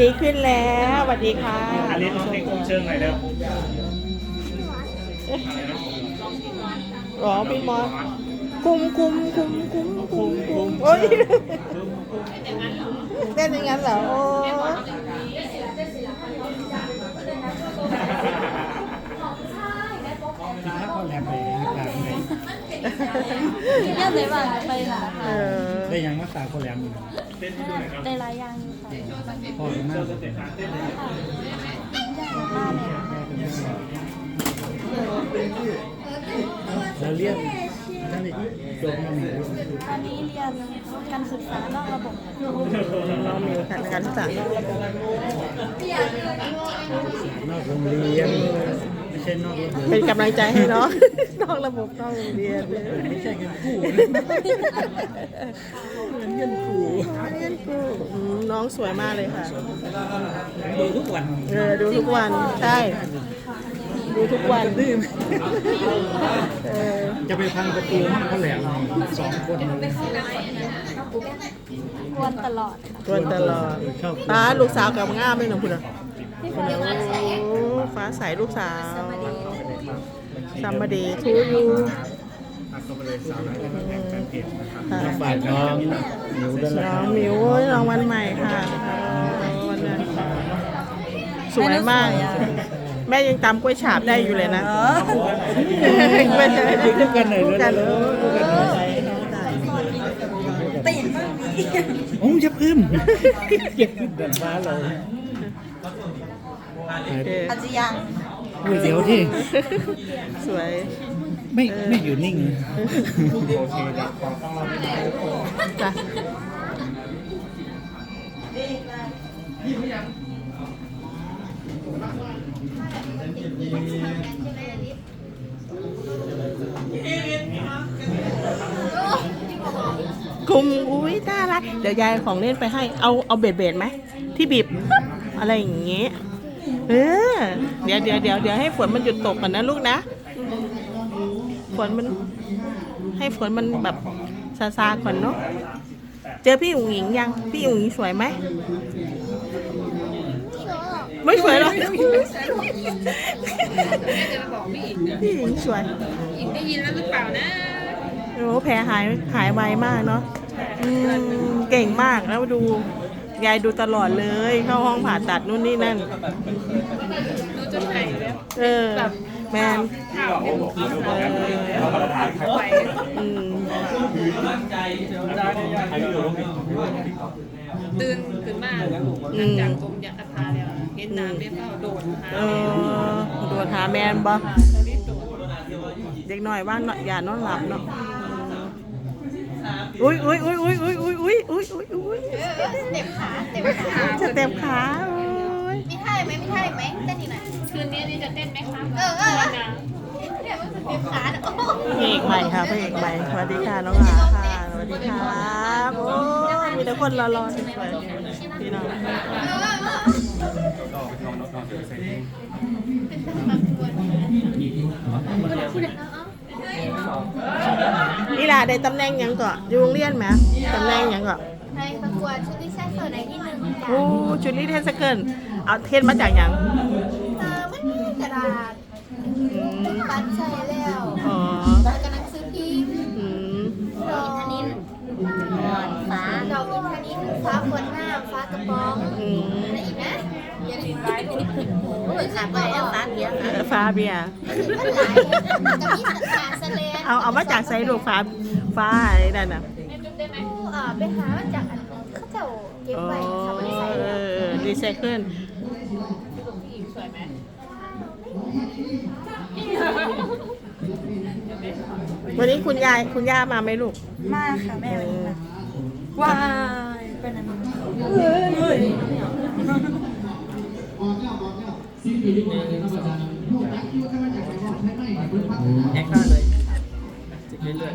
ดีขึ้นแล้วสวัสดีค่ะอันนี้ต้องให้คุมเชิงหน่อยเด้อหรอพี่มอสคุมคุมคุมคุมคุมคุมโอ้ยเต้นอย่างนั้นเหรอโอ้ยถ้าเขาแลบไปต่างเลยเนี่ยเลยว่าไปหลายเออได้ยังว่าตาเขาแลบอยู่ในหลายอย่างอยู่ค่ะ พ่อจะนั่งบ้าเรียนนั่นอีกจบนั่นอีกตอนนี้เรียนการศึกษานอกระบบน้องมิวค่ะการศึกษานอกระบบนอกโรงเรียน ใช่นอกระบบเป็นกำลังใจให้น้อง นอกระบบนอกโรงเรียนไม่ใช่เงินกู้เงินกู้เรียนกูอืมน้องสวยมากเลยค่ะ ดูทุกวันเออดูทุกวันใช่ดูทุกวันดื้อเออจะไปพังประตูห้องเขาแหลมสองคนเลยกวนตลอดค่ะตวนตลอดชอบตาลูกสาวกับง่ามไม่หนูคุณอะโอ้ ฟ้าใสลูกสาวสามบดีทูยู มาฝาน้องมิวด้วน้องมิวรางวัลใหม่ค่ะวันนี้สวยมาก แม่ยังตำกล้วยฉาบได้อยู่เลยนะกล้วยฉาบด้วยกันหน่อยเลยนะ ติดมากโอ้ยอยับเพิ่มเก็บขึ้นเดินฟ้าเลย อเคอาจจะยังโอ้ยเดี๋ยวที่สวย ไม่ไม่อยู่นิ่งจ้ะกลุ่มอุ้ยน่ารัก เดี๋ยวยายของเล่นไปให้ เอาเอาเบ็ดเบ็ดไหม ที่บีบปึ๊บ อะไรอย่างเงี้ยเออเดี๋ยวเดี๋ยวเดี๋ยวเดี๋ยวให้ฝนมันหยุดตกก่อนนะลูกนะ ฝนมัน ให้ฝนมันแบบซาซาๆก่อนเนาะเจอพี่อุ๋งหญิงยัง พี่อุ๋งหญิงสวยไหมไม่สวยหรอกจะมาบอกพี่อีกพี่อุ๋งหญิงสวยอีกได้ยินแล้วหรือเปล่านะโอ้แผลหายหายไวมากเนาะอืมเก่งมากแล้วดู ยายดูตลอดเลย เข้าห้องผ่าตัดนู่นนี่นั่น ดูจนหายแล้วเออ แมนข่าวเนี่ยเออไหวอืมตื่นขึ้นมาหลังจากกรมยาคาแล้วเห็นน้ำไม่เข้าโดดหาเออโดนหาแมนบ่เรารีบโดดเด็กหน่อยว่างเนาะอย่านอนหลับเนาะ อุ้ยอุ้ยอุ้ยอุ้ยอุ้ยอุ้ยอุ้ยอุ้ยอุ้ยอุ้ยเต็มขาเต็มขาจะเต็มขาโอ้ยมีท่าไหมมีท่าไหมเต้นอีกหน่อยคืนนี้นี่จะเต้นไหมคะเออเออวันนะเนี่ยมันเต็มขาโอ้โหพระเอกใหม่ค่ะพระเอกใหม่สวัสดีค่ะน้องหาค่ะสวัสดีครับโอ้ยมีแต่คนรอๆสวยๆพี่น้องนี่ ล่ะได้ตำแหน่งหยังก่อนอยู่โรงเรียนไหมตำแหน่งหยังก่อนในประกวดชุดที่ใช้เสิร์ฟในที่หนึ่งจ้ะโอ้ชุดนี้เทสเกิลเอาเทสมาจากหยังเออมันมีกระดาษปัดใส่แล้วอ๋อแล้วก็หนังสือพิมพ์อืมดอกอินทนินฟ้าดอกอินทนินฟ้าขวดน้ำฟ้ากระป๋องอืมอะไรอีกนะอย่าลืมไว้ โอ้ยขาไปแล้วฟ้าเบียร์เออฟ้าเบียร์เอาเอามาจากไซรูฟ้าฟ้าอะไรนั่นน่ะไปหามาจากเขาเจ้าเก็บไว้ทำอะไรใส่รีไซเคิลวันนี้คุณยายคุณย่ามาไหมลูก มาค่ะแม่วันนี้มาว้ายเป็น แอคท่ผ่านมาครับอจาย์พวกนี่ว่เพื่อนพักแอคเลยเรื่อย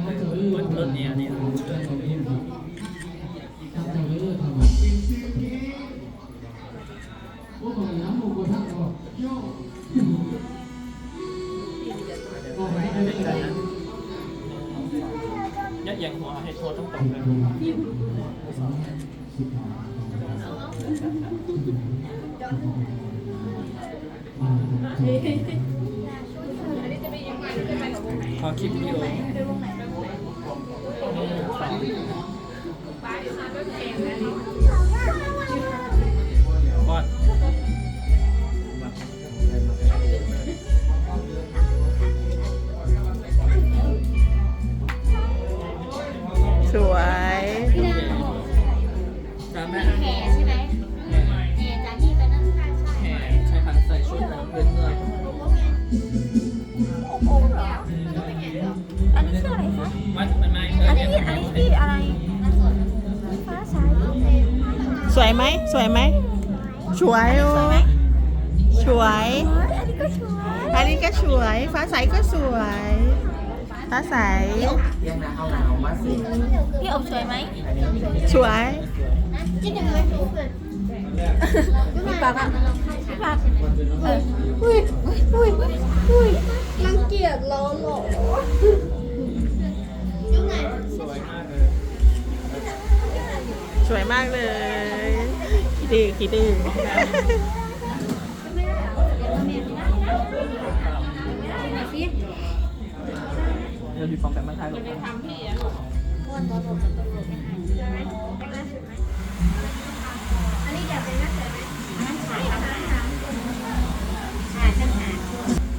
เนี่ยเนี่ยโอ้โหน้ำมูกกระทั่งโย่โอ้ไม่ได้เยัดอยงหัวให้โชว์ต้องตกเลย ขอคลิปวิดีโอ อันนี้ชื่ออะไรคะมันมันไม่อันนี้อันนี้ที่อะไรฟ้าใสสวยไหมสวยไหมสวยโอ้สวย อันนี้ก็สวย อันนี้ก็สวย ฟ้าใสก็สวย ฟ้าใสเรียกนะเอาหนาวมสิพี่อบสวยไหมสวยจิ้มยังไงถูกเลยพี่ปากอะ ปากเอออุ้ยอุ้ยอุ้ยอุ้ยรังเกียจเราหรอยุ่งไงสวยมากเลยสวยมากเลย คิดดื้อคิดดื้อเดี๋ยวดูฟองแบบไม่ถ่ายหรอก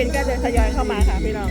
เป็นก็จะทยอยเข้ามาค่ะพี่น้อง